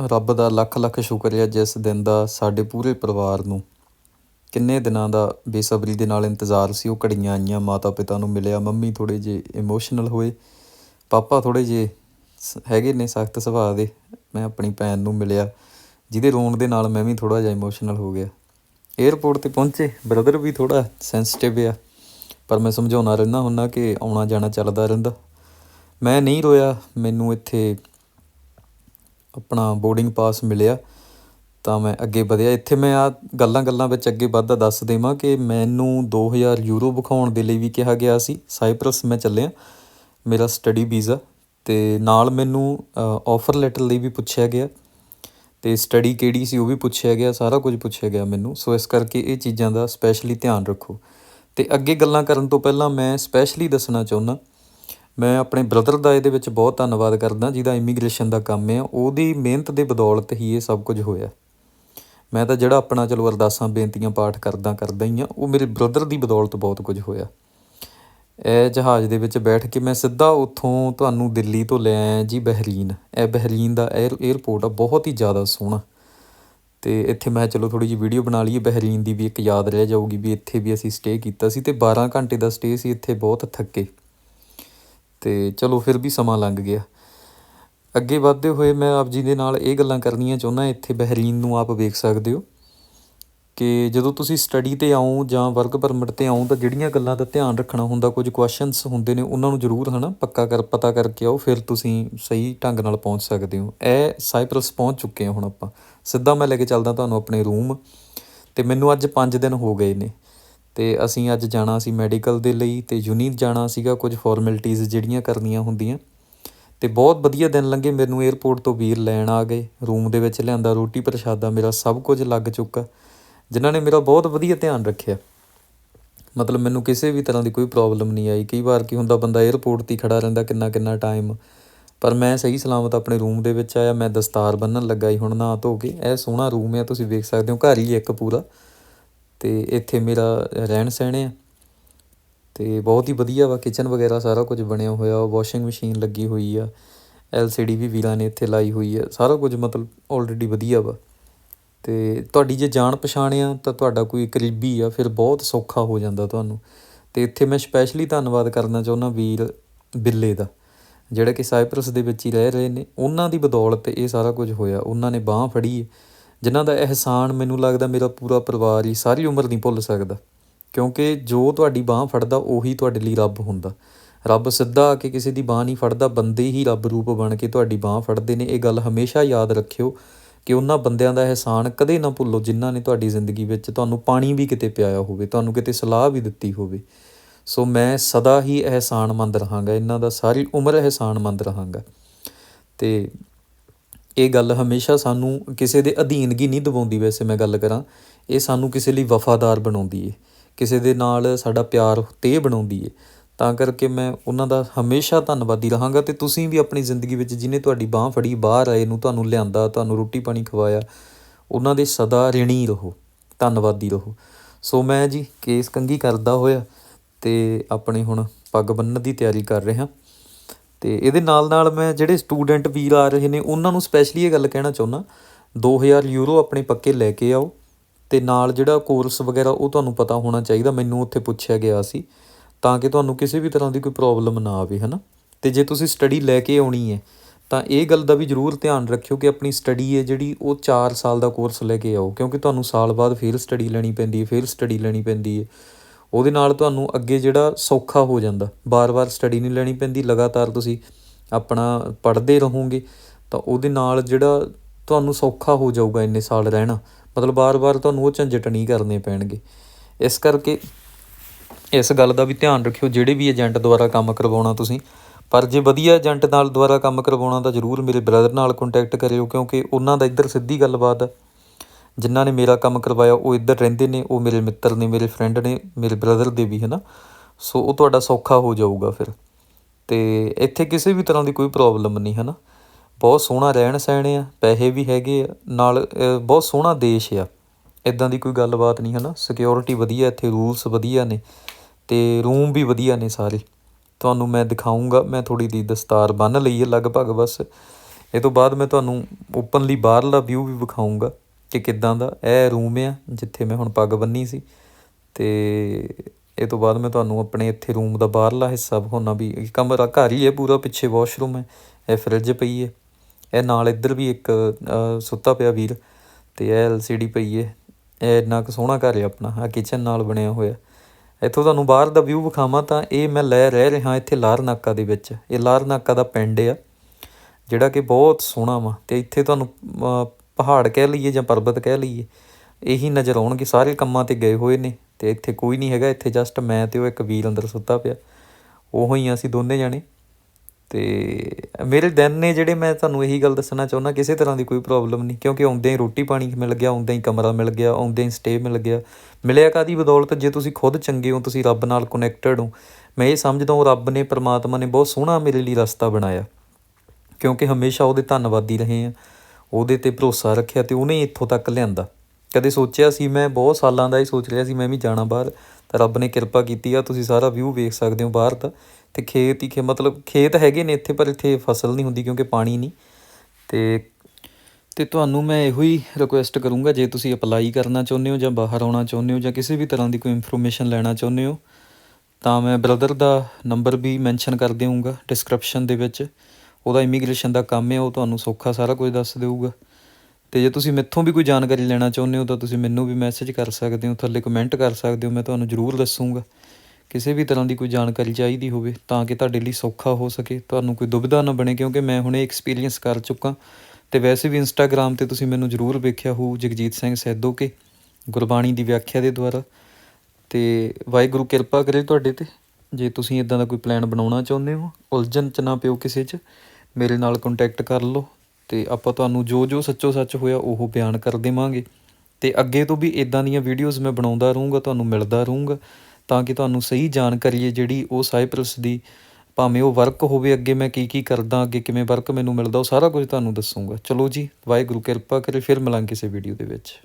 ਰੱਬ ਦਾ ਲੱਖ ਲੱਖ ਸ਼ੁਕਰੀਆ ਜਿਸ ਦਿਨ ਦਾ ਸਾਡੇ ਪੂਰੇ ਪਰਿਵਾਰ ਨੂੰ ਕਿੰਨੇ ਦਿਨਾਂ ਦਾ ਬੇਸਬਰੀ ਦੇ ਨਾਲ ਇੰਤਜ਼ਾਰ ਸੀ, ਉਹ ਘੜੀਆਂ ਆਈਆਂ ਮਾਤਾ ਪਿਤਾ ਨੂੰ ਮਿਲਿਆ, ਮੰਮੀ ਥੋੜੇ ਜੇ ਇਮੋਸ਼ਨਲ ਹੋਏ, ਪਾਪਾ ਥੋੜੇ ਜੇ ਸ- ਹੈਗੇ ਨੇ ਸਖਤ ਸੁਭਾਅ ਦੇ, ਮੈਂ ਆਪਣੀ ਭੈਣ ਨੂੰ ਮਿਲਿਆ, ਜਿਹਦੇ ਰੋਣ ਦੇ ਨਾਲ ਮੈਂ ਵੀ ਥੋੜਾ ਜਿਹਾ ਇਮੋਸ਼ਨਲ ਹੋ ਗਿਆ। 에ਅਰਪੋਰਟ ਤੇ ਪਹੁੰਚੇ ਬ੍ਰਦਰ ਵੀ ਥੋੜਾ ਸੈਂਸਿਟਿਵ ਆ, ਪਰ ਮੈਂ ਸਮਝਾਉਣਾ ਰਹਿੰਦਾ ਹੁੰਨਾ ਕਿ ਆਉਣਾ ਜਾਣਾ ਚੱਲਦਾ ਰਹਿੰਦਾ। ਮੈਂ ਨਹੀਂ ਰੋਇਆ, ਮੈਨੂੰ ਇੱਥੇ ਆਪਣਾ ਬੋਰਡਿੰਗ ਪਾਸ ਮਿਲਿਆ, ਤਾਂ ਮੈਂ ਅੱਗੇ ਵਧਿਆ। ਇੱਥੇ ਮੈਂ ਆ ਗੱਲਾਂ ਗੱਲਾਂ ਵਿੱਚ ਅੱਗੇ ਵੱਧਦਾ ਦੱਸ ਦੇਵਾਂ ਕਿ ਮੈਨੂੰ 2000 ਯੂਰੋ ਵਿਖਾਉਣ ਦੇ ਲਈ ਵੀ ਕਿਹਾ ਗਿਆ ਸੀ। ਸਾਈਪਰਸ ਮੈਂ ਚੱਲਿਆ, ਮੇਰਾ ਸਟੱਡੀ ਵੀਜ਼ਾ ਤੇ ਨਾਲ ਮੈਨੂੰ ਆਫਰ ਲੈਟਰ ਲਈ ਵੀ ਪੁੱਛਿਆ ਗਿਆ, ਤੇ ਸਟੱਡੀ ਕਿਹੜੀ ਸੀ ਉਹ ਵੀ ਪੁੱਛਿਆ ਗਿਆ, ਸਾਰਾ ਕੁਝ ਪੁੱਛਿਆ ਗਿਆ ਮੈਨੂੰ। ਸੋ ਇਸ ਕਰਕੇ ਇਹ ਚੀਜ਼ਾਂ ਦਾ ਸਪੈਸ਼ਲੀ ਧਿਆਨ ਰੱਖੋ। ਤੇ ਅੱਗੇ ਗੱਲਾਂ ਕਰਨ ਤੋਂ ਪਹਿਲਾਂ ਮੈਂ ਸਪੈਸ਼ਲੀ ਦੱਸਣਾ ਚਾਹੁੰਦਾ ਮੈਂ ਆਪਣੇ ਬ੍ਰਦਰ ਦਾ ਇਹਦੇ ਵਿੱਚ ਬਹੁਤ ਧੰਨਵਾਦ ਕਰਦਾ, ਜਿਹਦਾ ਇਮੀਗ੍ਰੇਸ਼ਨ ਦਾ ਕੰਮ ਹੈ। ਉਹਦੀ ਮਿਹਨਤ ਦੇ ਬਦੌਲਤ ਹੀ ਇਹ ਸਭ ਕੁਝ ਹੋਇਆ। ਮੈਂ ਤਾਂ ਜਿਹੜਾ ਆਪਣਾ, ਚਲੋ ਅਰਦਾਸਾਂ, ਬੇਨਤੀਆਂ, ਪਾਠ ਕਰਦਾ ਕਰਦਾ ਹੀ ਆ ਉਹ ਮੇਰੇ ਬ੍ਰਦਰ ਦੀ ਬਦੌਲਤ ਬਹੁਤ ਕੁਝ ਹੋਇਆ। ਇਹ ਜਹਾਜ਼ ਦੇ ਵਿੱਚ ਬੈਠ ਕੇ ਮੈਂ ਸਿੱਧਾ ਉੱਥੋਂ ਤੁਹਾਨੂੰ ਦਿੱਲੀ ਤੋਂ ਲੈ ਆਇਆ ਜੀ ਬਹਿਰੀਨ। ਇਹ ਬਹਿਰੀਨ ਦਾ 에ਅਰ 에ਅਰਪੋਰਟ ਆ, ਬਹੁਤ ਹੀ ਜ਼ਿਆਦਾ ਸੋਹਣਾ। ਤੇ ਇੱਥੇ ਮੈਂ ਚਲੋ ਥੋੜੀ ਜਿਹੀ ਵੀਡੀਓ ਬਣਾ ਲਈਏ, ਬਹਿਰੀਨ ਦੀ ਵੀ ਇੱਕ ਯਾਦ ਰਹਿ ਜਾਊਗੀ ਵੀ ਇੱਥੇ ਵੀ ਅਸੀਂ ਸਟੇ ਕੀਤਾ ਸੀ ਤੇ 12 ਘੰਟੇ ਦਾ ਸਟੇ ਸੀ, ਇੱਥੇ ਬਹੁਤ ਥੱਕੇ। ਤੇ ਚਲੋ ਫਿਰ ਵੀ ਸਮਾਂ ਲੰਘ ਗਿਆ। ਅੱਗੇ ਵਧਦੇ ਹੋਏ ਮੈਂ ਆਪ ਜੀ ਦੇ ਨਾਲ ਇਹ ਗੱਲਾਂ ਕਰਨੀਆਂ ਚਾਹੁੰਦਾ, ਇੱਥੇ ਬਹਿਰੀਨ ਨੂੰ ਆਪ ਵੇਖ ਸਕਦੇ ਹੋ ਕਿ ਜਦੋਂ ਤੁਸੀਂ ਸਟੱਡੀ ਤੇ ਆਓ ਜਾਂ ਵਰਕ ਪਰਮਿਟ ਤੇ ਆਉਂ ਤਾਂ ਜਿਹੜੀਆਂ ਗੱਲਾਂ ਦਾ ਧਿਆਨ ਰੱਖਣਾ ਹੁੰਦਾ, ਕੁਝ ਕੁਐਸਚਨਸ ਹੁੰਦੇ ਨੇ, ਉਹਨਾਂ ਨੂੰ ਜ਼ਰੂਰ ਹਨਾ ਪੱਕਾ ਕਰ, ਪਤਾ ਕਰਕੇ ਆਓ, ਫਿਰ ਤੁਸੀਂ ਸਹੀ ਢੰਗ ਨਾਲ ਪਹੁੰਚ ਸਕਦੇ ਹੋ। ਇਹ ਸਾਈਪਰਸ ਪਹੁੰਚ ਚੁੱਕੇ ਹਾਂ ਹੁਣ ਆਪਾਂ। ਸਿੱਧਾ ਮੈਂ ਲੈ ਕੇ ਚੱਲਦਾ ਤੁਹਾਨੂੰ ਆਪਣੇ ਰੂਮ ਤੇ ਮੈਨੂੰ ਅੱਜ 5 ਦਿਨ ਹੋ ਗਏ ਨੇ। ਅਤੇ ਅਸੀਂ ਅੱਜ ਜਾਣਾ ਸੀ ਮੈਡੀਕਲ ਦੇ ਲਈ ਅਤੇ ਯੂਨੀਤ ਜਾਣਾ ਸੀਗਾ ਕੁਝ ਫਾਰਮੈਲਿਟੀਆਂ ਜਿਹੜੀਆਂ ਕਰਨੀਆਂ ਹੁੰਦੀਆਂ। ਅਤੇ ਬਹੁਤ ਵਧੀਆ ਦਿਨ ਲੰਘੇ, ਮੈਨੂੰ ਏਅਰਪੋਰਟ ਤੋਂ ਵੀਰ ਲੈਣ ਆ ਗਏ। ਰੂਮ ਦੇ ਵਿੱਚ ਲਿਆਂਦਾ ਰੋਟੀ ਪ੍ਰਸ਼ਾਦਾ, ਮੇਰਾ ਸਭ ਕੁਝ ਲੱਗ ਚੁੱਕਾ। ਜਿਨ੍ਹਾਂ ਨੇ ਮੇਰਾ ਬਹੁਤ ਵਧੀਆ ਧਿਆਨ ਰੱਖਿਆ। ਮਤਲਬ ਮੈਨੂੰ ਕਿਸੇ ਵੀ ਤਰ੍ਹਾਂ ਦੀ ਕੋਈ ਪ੍ਰੋਬਲਮ ਨਹੀਂ ਆਈ। ਕਈ ਵਾਰ ਕੀ ਹੁੰਦਾ, ਬੰਦਾ ਏਅਰਪੋਰਟ ਤੇ ਹੀ ਖੜਾ ਰਹਿੰਦਾ, ਕਿੰਨਾ ਕਿੰਨਾ ਟਾਈਮ ਪਰ ਮੈਂ ਸਹੀ ਸਲਾਮਤ ਆਪਣੇ ਰੂਮ ਦੇ ਵਿੱਚ ਆਇਆ, ਮੈਂ ਦਸਤਾਰ ਬੰਨਣ ਲੱਗਾ ਹੀ ਹੁਣ ਨਾ ਧੋ ਕੇ। ਇਹ ਸੋਹਣਾ ਰੂਮ ਹੈ ਤੁਸੀਂ ਵੇਖ ਸਕਦੇ ਹੋ, ਘਰ ਹੀ ਇੱਕ ਪੂਰਾ। ਅਤੇ ਇੱਥੇ ਮੇਰਾ ਰਹਿਣ ਸਹਿਣ ਹੈ। ਅਤੇ ਬਹੁਤ ਹੀ ਵਧੀਆ ਵਾ ਕਿਚਨ ਵਗੈਰਾ ਸਾਰਾ ਕੁਝ ਬਣਿਆ ਹੋਇਆ ਵਾਸ਼ਿੰਗ ਮਸ਼ੀਨ ਲੱਗੀ ਹੋਈ ਆ ਐਲਸੀਡੀ ਵੀ ਵੀਰਾਂ ਨੇ ਇੱਥੇ ਲਾਈ ਹੋਈ ਆ, ਸਾਰਾ ਕੁਝ ਮਤਲਬ ਆਲਰੇਡੀ ਵਧੀਆ ਵਾ। ਅਤੇ ਤੁਹਾਡੀ ਜੇ ਜਾਣ ਪਛਾਣ ਆ, ਤਾਂ ਤੁਹਾਡਾ ਕੋਈ ਕਰੀਬੀ ਆ, ਫਿਰ ਬਹੁਤ ਸੌਖਾ ਹੋ ਜਾਂਦਾ ਤੁਹਾਨੂੰ। ਅਤੇ ਇੱਥੇ ਮੈਂ ਸਪੈਸ਼ਲੀ ਧੰਨਵਾਦ ਕਰਨਾ ਚਾਹੁੰਦਾ ਵੀਰ ਬਿੱਲੇ ਦਾ, ਜਿਹੜਾ ਕਿ ਸਾਈਪਰਸ ਦੇ ਵਿੱਚ ਹੀ ਰਹਿ ਰਹੇ ਨੇ, ਉਹਨਾਂ ਦੀ ਬਦੌਲਤ ਇਹ ਸਾਰਾ ਕੁਝ ਹੋਇਆ, ਉਹਨਾਂ ਨੇ ਬਾਹ ਫੜੀ ਹੈ। ਜਿਨ੍ਹਾਂ ਦਾ ਅਹਿਸਾਨ ਮੈਨੂੰ ਲੱਗਦਾ ਮੇਰਾ ਪੂਰਾ ਪਰਿਵਾਰ ਹੀ ਸਾਰੀ ਉਮਰ ਨਹੀਂ ਭੁੱਲ ਸਕਦਾ। ਕਿਉਂਕਿ ਜੋ ਤੁਹਾਡੀ ਬਾਹ ਫੜਦਾ, ਉਹੀ ਤੁਹਾਡੇ ਲਈ ਰੱਬ ਹੁੰਦਾ। ਰੱਬ ਸਿੱਧਾ ਆ ਕੇ ਕਿਸੇ ਦੀ ਬਾਹ ਨਹੀਂ ਫੜਦਾ, ਬੰਦੇ ਹੀ ਰੱਬ ਰੂਪ ਬਣ ਕੇ ਤੁਹਾਡੀ ਬਾਹ ਫੜਦੇ ਨੇ। ਇਹ ਗੱਲ ਹਮੇਸ਼ਾ ਯਾਦ ਰੱਖਿਓ ਕਿ ਉਹਨਾਂ ਬੰਦਿਆਂ ਦਾ ਅਹਿਸਾਨ ਕਦੇ ਨਾ ਭੁੱਲੋ ਜਿਨ੍ਹਾਂ ਨੇ ਤੁਹਾਡੀ ਜ਼ਿੰਦਗੀ ਵਿੱਚ ਤੁਹਾਨੂੰ ਪਾਣੀ ਵੀ ਕਿਤੇ ਪਿਆਇਆ ਹੋਵੇ, ਤੁਹਾਨੂੰ ਕਿਤੇ ਸਲਾਹ ਵੀ ਦਿੱਤੀ ਹੋਵੇ। ਸੋ ਮੈਂ ਸਦਾ ਹੀ ਅਹਿਸਾਨਮੰਦ ਰਹਾਂਗਾ, ਇਹਨਾਂ ਦਾ ਸਾਰੀ ਉਮਰ ਅਹਿਸਾਨਮੰਦ ਰਹਾਂਗਾ। ਤੇ ਇਹ ਗੱਲ ਹਮੇਸ਼ਾ ਸਾਨੂੰ ਕਿਸੇ ਦੇ ਅਧੀਨਗੀ ਨਹੀਂ ਦਵਾਉਂਦੀ ਵੈਸੇ ਮੈਂ ਗੱਲ ਕਰਾਂ। ਇਹ ਸਾਨੂੰ ਕਿਸੇ ਲਈ ਵਫਾਦਾਰ ਬਣਾਉਂਦੀ ਏ। ਕਿਸੇ ਦੇ ਨਾਲ ਸਾਡਾ ਪਿਆਰ ਤੇ ਬਣਾਉਂਦੀ ਏ। ਤਾਂ ਕਰਕੇ ਮੈਂ ਉਹਨਾਂ ਦਾ ਹਮੇਸ਼ਾ ਧੰਨਵਾਦੀ ਰਹਾਂਗਾ ਤੇ ਤੁਸੀਂ ਵੀ ਆਪਣੀ ਜ਼ਿੰਦਗੀ ਵਿੱਚ ਜਿਹਨੇ ਤੁਹਾਡੀ ਬਾਹ ਫੜੀ, ਬਾਹਰ ਆਏ ਨੂੰ ਤੁਹਾਨੂੰ ਲਿਆਂਦਾ, ਤੁਹਾਨੂੰ ਰੋਟੀ ਪਾਣੀ ਖਵਾਇਆ, ਉਹਨਾਂ ਦੇ ਸਦਾ ਰਿਣੀ ਰਹੋ, ਧੰਨਵਾਦੀ ਰਹੋ। ਸੋ ਮੈਂ ਜੀ ਕੇਸ ਕੰਗੀ ਕਰਦਾ ਹੋਇਆ ਤੇ ਆਪਣੇ ਹੁਣ ਪੱਗ ਬੰਨਣ ਦੀ ਤਿਆਰੀ ਕਰ ਰਿਹਾ। ਤੇ ਇਹਦੇ ਨਾਲ ਨਾਲ ਮੈਂ ਜਿਹੜੇ ਸਟੂਡੈਂਟ ਵੀਰ ਆ ਰਹੇ ਨੇ, ਉਹਨਾਂ ਨੂੰ ਸਪੈਸ਼ਲੀ ਇਹ ਗੱਲ ਕਹਿਣਾ ਚਾਹੁੰਦਾ 2000 ਯੂਰੋ ਆਪਣੇ ਪੱਕੇ ਲੈ ਕੇ ਆਓ ਤੇ ਨਾਲ ਜਿਹੜਾ ਕੋਰਸ ਵਗੈਰਾ ਉਹ ਤੁਹਾਨੂੰ ਪਤਾ ਹੋਣਾ ਚਾਹੀਦਾ, ਮੈਨੂੰ ਉੱਥੇ ਪੁੱਛਿਆ ਗਿਆ ਸੀ, ਤਾਂ ਕਿ ਤੁਹਾਨੂੰ ਕਿਸੇ ਵੀ ਤਰ੍ਹਾਂ ਦੀ ਕੋਈ ਪ੍ਰੋਬਲਮ ਨਾ ਆਵੇ, ਹਨਾ? ਤੇ ਜੇ ਤੁਸੀਂ ਸਟੱਡੀ ਲੈ ਕੇ ਆਉਣੀ ਹੈ, ਤਾਂ ਇਹ ਗੱਲ ਦਾ ਵੀ ਜ਼ਰੂਰ ਧਿਆਨ ਰੱਖਿਓ ਕਿ ਆਪਣੀ ਸਟੱਡੀ ਹੈ ਜਿਹੜੀ, ਉਹ 4 ਸਾਲ ਦਾ ਕੋਰਸ ਲੈ ਕੇ ਆਓ, ਕਿਉਂਕਿ ਤੁਹਾਨੂੰ ਸਾਲ ਬਾਅਦ ਫਿਰ ਸਟੱਡੀ ਲੈਣੀ ਪੈਂਦੀ ਹੈ, ਫਿਰ ਸਟੱਡੀ ਲੈਣੀ ਪੈਂਦੀ ਹੈ। ਉਹਦੇ ਨਾਲ ਤੁਹਾਨੂੰ ਅੱਗੇ ਜਿਹੜਾ ਸੌਖਾ ਹੋ ਜਾਂਦਾ। ਬਾਰ-ਬਾਰ ਸਟੱਡੀ ਨਹੀਂ ਲੈਣੀ ਪੈਂਦੀ, ਲਗਾਤਾਰ ਤੁਸੀਂ ਆਪਣਾ ਪੜ੍ਹਦੇ ਰਹੋਗੇ, ਤਾਂ ਉਹਦੇ ਨਾਲ ਜਿਹੜਾ ਤੁਹਾਨੂੰ ਸੌਖਾ ਹੋ ਜਾਊਗਾ ਇੰਨੇ ਸਾਲ ਰਹਿਣਾ। ਮਤਲਬ ਬਾਰ-ਬਾਰ ਤੁਹਾਨੂੰ ਉਹ ਝੰਜਟ ਨਹੀਂ ਕਰਨੇ ਪੈਣਗੇ। ਇਸ ਕਰਕੇ ਇਸ ਗੱਲ ਦਾ ਵੀ ਧਿਆਨ ਰੱਖਿਓ, ਜਿਹੜੇ ਵੀ ਏਜੰਟ ਦੁਆਰਾ ਕੰਮ ਕਰਵਾਉਣਾ ਤੁਸੀਂ, ਪਰ ਜੇ ਵਧੀਆ ਏਜੰਟ ਨਾਲ ਦੁਆਰਾ ਕੰਮ ਕਰਵਾਉਣਾ ਤਾਂ ਜ਼ਰੂਰ ਮੇਰੇ ਬ੍ਰਦਰ ਨਾਲ ਕੰਟੈਕਟ ਕਰਿਓ, ਕਿਉਂਕਿ ਉਹਨਾਂ ਦਾ ਇੱਧਰ ਸਿੱਧੀ ਗੱਲਬਾਤ ਹੈ ਜਿਨ੍ਹਾਂ ਨੇ ਮੇਰਾ ਕੰਮ ਕਰਵਾਇਆ, ਉਹ ਇੱਧਰ ਰਹਿੰਦੇ ਨੇ, ਉਹ ਮੇਰੇ ਮਿੱਤਰ ਨੇ, ਮੇਰੇ ਫਰੈਂਡ ਨੇ, ਮੇਰੇ ਬ੍ਰਦਰ ਦੇ ਵੀ ਹੈ ਨਾ ਸੋ ਉਹ ਤੁਹਾਡਾ ਸੌਖਾ ਹੋ ਜਾਊਗਾ ਫਿਰ। ਅਤੇ ਇੱਥੇ ਕਿਸੇ ਵੀ ਤਰ੍ਹਾਂ ਦੀ ਕੋਈ ਪ੍ਰੋਬਲਮ ਨਹੀਂ ਹੈ ਨਾ ਬਹੁਤ ਸੋਹਣਾ ਰਹਿਣ ਸਹਿਣ ਆ, ਪੈਸੇ ਵੀ ਹੈਗੇ ਆ, ਨਾਲ ਬਹੁਤ ਸੋਹਣਾ ਦੇਸ਼ ਆ। ਇਦਾਂ ਦੀ ਕੋਈ ਗੱਲਬਾਤ ਨਹੀਂ ਹੈ ਨਾ ਸਿਕਿਉਰਿਟੀ ਵਧੀਆ, ਇੱਥੇ ਰੂਲਸ ਵਧੀਆ ਨੇ ਤੇ ਰੂਮ ਵੀ ਵਧੀਆ ਨੇ ਸਾਰੇ। ਤੁਹਾਨੂੰ ਮੈਂ ਦਿਖਾਉਂਗਾ ਮੈਂ ਥੋੜੀ ਦੀ ਦਸਤਾਰ ਬੰਨ ਲਈ ਹੈ ਲਗਭਗ ਬਸ। ਇਹ ਤੋਂ ਬਾਅਦ ਮੈਂ ਤੁਹਾਨੂੰ ਓਪਨਲੀ ਬਾਹਰਲਾ ਵਿਊ ਵੀ ਵਿਖਾਊਂਗਾ। ਕਿ ਕਿੱਦਾਂ ਦਾ, ਇਹ ਰੂਮ ਆ ਜਿੱਥੇ ਮੈਂ ਹੁਣ ਪੱਗ ਬੰਨੀ ਸੀ ਤੇ ਇਹ ਤੋਂ ਬਾਅਦ ਮੈਂ ਤੁਹਾਨੂੰ ਆਪਣੇ ਇੱਥੇ ਰੂਮ ਦਾ ਬਾਹਰਲਾ ਹਿੱਸਾ ਵਿਖਾਉਣਾ ਵੀ ਕਮਰਾ ਘਰ ਹੀ ਹੈ, ਪੂਰਾ ਪਿੱਛੇ ਵਾਸ਼ਰੂਮ ਹੈ, ਇਹ ਫ੍ਰਿਜ ਪਈ ਹੈ, ਇਹ ਨਾਲ ਇੱਧਰ ਵੀ ਇੱਕ ਸੁੱਤਾ ਪਿਆ ਵੀਰ ਤੇ ਇਹ ਐਲਸੀਡੀ ਪਈ ਹੈ, ਇਹ ਇੰਨਾ ਕੁ ਸੋਹਣਾ ਘਰ ਹੈ ਆਪਣਾ ਆ ਕਿਚਨ ਨਾਲ ਬਣਿਆ ਹੋਇਆ। ਇੱਥੋਂ ਤੁਹਾਨੂੰ ਬਾਹਰ ਦਾ ਵਿਊ ਵਿਖਾਵਾਂ ਤਾਂ ਇਹ ਮੈਂ ਲੈ ਰਹਿ ਰਿਹਾ ਇੱਥੇ ਲਾਰਨਾਕਾ ਦੇ ਵਿੱਚ, ਇਹ ਲਾਰਨਾਕਾ ਦਾ ਪਿੰਡ ਆ, ਜਿਹੜਾ ਕਿ ਬਹੁਤ ਸੋਹਣਾ ਵਾ ਤੇ ਇੱਥੇ ਤੁਹਾਨੂੰ ਪਹਾੜ ਕਹਿ ਲਈਏ ਜਾਂ ਪਰਬਤ ਕਹਿ ਲਈਏ, ਇਹੀ ਨਜ਼ਰ ਆਉਣਗੇ। ਸਾਰੇ ਕੰਮਾਂ ਤੇ ਗਏ ਹੋਏ ਨੇ ਤੇ ਇੱਥੇ ਕੋਈ ਨਹੀਂ ਹੈਗਾ। ਇੱਥੇ ਜਸਟ ਮੈਂ ਤੇ ਉਹ ਇੱਕ ਵੀਰ ਅੰਦਰ ਸੁੱਤਾ ਪਿਆ। ਉਹੋ ਹੀ ਆ ਅਸੀਂ ਦੋਨੇ ਜਾਣੇ। ਤੇ ਮੇਰੇ ਦਿਨ ਨੇ ਜਿਹੜੇ ਮੈਂ ਤੁਹਾਨੂੰ ਇਹੀ ਗੱਲ ਦੱਸਣਾ ਚਾਹੁੰਦਾ, ਕਿਸੇ ਤਰ੍ਹਾਂ ਦੀ ਕੋਈ ਪ੍ਰੋਬਲਮ ਨਹੀਂ। ਕਿਉਂਕਿ ਆਉਂਦਿਆਂ ਹੀ ਰੋਟੀ ਪਾਣੀ ਮਿਲ ਗਿਆ ਆਉਂਦਿਆਂ ਹੀ ਕਮਰਾ ਮਿਲ ਗਿਆ ਆਉਂਦਿਆਂ ਹੀ ਸਟੇ ਮਿਲ ਗਿਆ। ਮਿਲਿਆ ਕਾਦੀ ਬਦੌਲਤ? ਜੇ ਤੁਸੀਂ ਖੁਦ ਚੰਗੇ ਹੋ, ਤੁਸੀਂ ਰੱਬ ਨਾਲ ਕਨੈਕਟਡ ਹੋ। ਮੈਂ ਇਹ ਸਮਝਦਾ ਹਾਂ ਰੱਬ ਨੇ, ਪਰਮਾਤਮਾ ਨੇ ਬਹੁਤ ਸੋਹਣਾ ਮੇਰੇ ਲਈ ਰਸਤਾ ਬਣਾਇਆ। ਕਿਉਂਕਿ ਹਮੇਸ਼ਾ ਉਹਦੇ ਧੰਨਵਾਦੀ ਰਹੇ ਆ ਉਹਦੇ ਤੇ ਭਰੋਸਾ ਰੱਖਿਆ ਤੇ ਉਹਨੇ ਇੱਥੋਂ ਤੱਕ ਲਿਆਂਦਾ। ਕਦੇ ਸੋਚਿਆ ਸੀ ਮੈਂ, ਬਹੁਤ ਸਾਲਾਂ ਦਾ ਹੀ ਸੋਚ ਰਿਹਾ ਸੀ, ਮੈਂ ਵੀ ਜਾਣਾ ਬਾਹਰ। ਤਾਂ ਰੱਬ ਨੇ ਕਿਰਪਾ ਕੀਤੀ ਆ, ਤੁਸੀਂ ਸਾਰਾ ਵਿਊ ਵੇਖ ਸਕਦੇ ਹੋ ਬਾਹਰ ਦਾ ਤੇ ਖੇਤ ਹੀ ਖੇ, ਮਤਲਬ ਖੇਤ ਹੈਗੇ ਨੇ ਇੱਥੇ, ਪਰ ਇੱਥੇ ਫਸਲ ਨਹੀਂ ਹੁੰਦੀ ਕਿਉਂਕਿ ਪਾਣੀ ਨਹੀਂ। ਤੇ ਤੇ ਤੁਹਾਨੂੰ ਮੈਂ ਇਹੋ ਹੀ ਰਿਕੁਐਸਟ ਕਰੂੰਗਾ, ਜੇ ਤੁਸੀਂ ਅਪਲਾਈ ਕਰਨਾ ਚਾਹੁੰਦੇ ਹੋ ਜਾਂ ਬਾਹਰ ਆਉਣਾ ਚਾਹੁੰਦੇ ਹੋ ਜਾਂ ਕਿਸੇ ਵੀ ਤਰ੍ਹਾਂ ਦੀ ਕੋਈ ਇਨਫੋਰਮੇਸ਼ਨ ਲੈਣਾ ਚਾਹੁੰਦੇ ਹੋ, ਤਾਂ ਮੈਂ ਬ੍ਰਦਰ ਦਾ ਨੰਬਰ ਵੀ ਮੈਂਸ਼ਨ ਕਰ ਦੇਵਾਂਗਾ ਡਿਸਕ੍ਰਿਪਸ਼ਨ ਦੇ ਵਿੱਚ। ਉਹਦਾ ਇਮੀਗ੍ਰੇਸ਼ਨ ਦਾ ਕੰਮ ਹੈ, ਉਹ ਤੁਹਾਨੂੰ ਸੌਖਾ ਸਾਰਾ ਕੁਝ ਦੱਸ ਦੇਊਗਾ। ਤੇ ਜੇ ਤੁਸੀਂ ਮੈਥੋਂ ਵੀ ਕੋਈ ਜਾਣਕਾਰੀ ਲੈਣਾ ਚਾਹੁੰਦੇ ਹੋ, ਤਾਂ ਤੁਸੀਂ ਮੈਨੂੰ ਵੀ ਮੈਸੇਜ ਕਰ ਸਕਦੇ ਹੋ, ਥੱਲੇ ਕਮੈਂਟ ਕਰ ਸਕਦੇ ਹੋ, ਮੈਂ ਤੁਹਾਨੂੰ ਜ਼ਰੂਰ ਦੱਸੂਗਾ। ਕਿਸੇ ਵੀ ਤਰ੍ਹਾਂ ਦੀ ਕੋਈ ਜਾਣਕਾਰੀ ਚਾਹੀਦੀ ਹੋਵੇ, ਤਾਂ ਕਿ ਤੁਹਾਡੇ ਲਈ ਸੌਖਾ ਹੋ ਸਕੇ। ਤੁਹਾਨੂੰ ਕੋਈ ਦੁਬਿਧਾ ਨਾ ਬਣੇ, ਕਿਉਂਕਿ ਮੈਂ ਹੁਣੇ ਐਕਸਪੀਰੀਅੰਸ ਕਰ ਚੁੱਕਾ। ਤੇ ਵੈਸੇ ਵੀ ਇੰਸਟਾਗ੍ਰam ਤੇ ਤੁਸੀਂ ਮੈਨੂੰ ਜ਼ਰੂਰ ਵੇਖਿਆ ਹੋਊ, ਜਗਜੀਤ ਸਿੰਘ ਸੈਦੋਕੇ ਗੁਰਬਾਣੀ ਦੀ ਵਿਆਖਿਆ ਦੇ ਦੁਆਰਾ। ਤੇ ਵਾਹਿਗੁਰੂ ਕਿਰਪਾ ਕਰੇ ਤੁਹਾਡੇ ਤੇ। ਜੇ ਤੁਸੀਂ ਇਦਾਂ ਦਾ ਕੋਈ ਪਲਾਨ ਬਣਾਉਣਾ ਚਾਹੁੰਦੇ ਹੋ, ਉਲਝਣ ਚ ਨਾ ਪਿਓ ਕਿਸੇ ਚ। ਮੇਰੇ ਨਾਲ ਕੰਟੈਕਟ ਕਰ ਲਓ ਅਤੇ ਆਪਾਂ ਤੁਹਾਨੂੰ ਜੋ ਜੋ ਸੱਚੋ ਸੱਚ ਹੋਇਆ ਉਹ ਬਿਆਨ ਕਰ ਦੇਵਾਂਗੇ। ਅਤੇ ਅੱਗੇ ਤੋਂ ਵੀ ਇਦਾਂ ਦੀਆਂ ਵੀਡੀਓਜ਼ ਮੈਂ ਬਣਾਉਂਦਾ ਰਹੂੰਗਾ, ਤੁਹਾਨੂੰ ਮਿਲਦਾ ਰਹੂੰਗਾ, ਤਾਂ ਕਿ ਤੁਹਾਨੂੰ ਸਹੀ ਜਾਣਕਾਰੀ ਹੈ ਜਿਹੜੀ ਉਹ ਸਾਈਪ੍ਰਸ ਦੀ, ਭਾਵੇਂ ਉਹ ਵਰਕ ਹੋਵੇ ਅੱਗੇ ਮੈਂ ਕੀ ਕੀ ਕਰਦਾ, ਅੱਗੇ ਕਿਵੇਂ ਵਰਕ ਮੈਨੂੰ ਮਿਲਦਾ, ਉਹ ਸਾਰਾ ਕੁਝ ਤੁਹਾਨੂੰ ਦੱਸੂੰਗਾ। ਚਲੋ ਜੀ, ਵਾਹਿਗੁਰੂ ਕਿਰਪਾ ਕਰੇ, ਫਿਰ ਮਿਲਾਂਗੇ ਕਿਸੇ ਵੀਡੀਓ ਦੇ ਵਿੱਚ।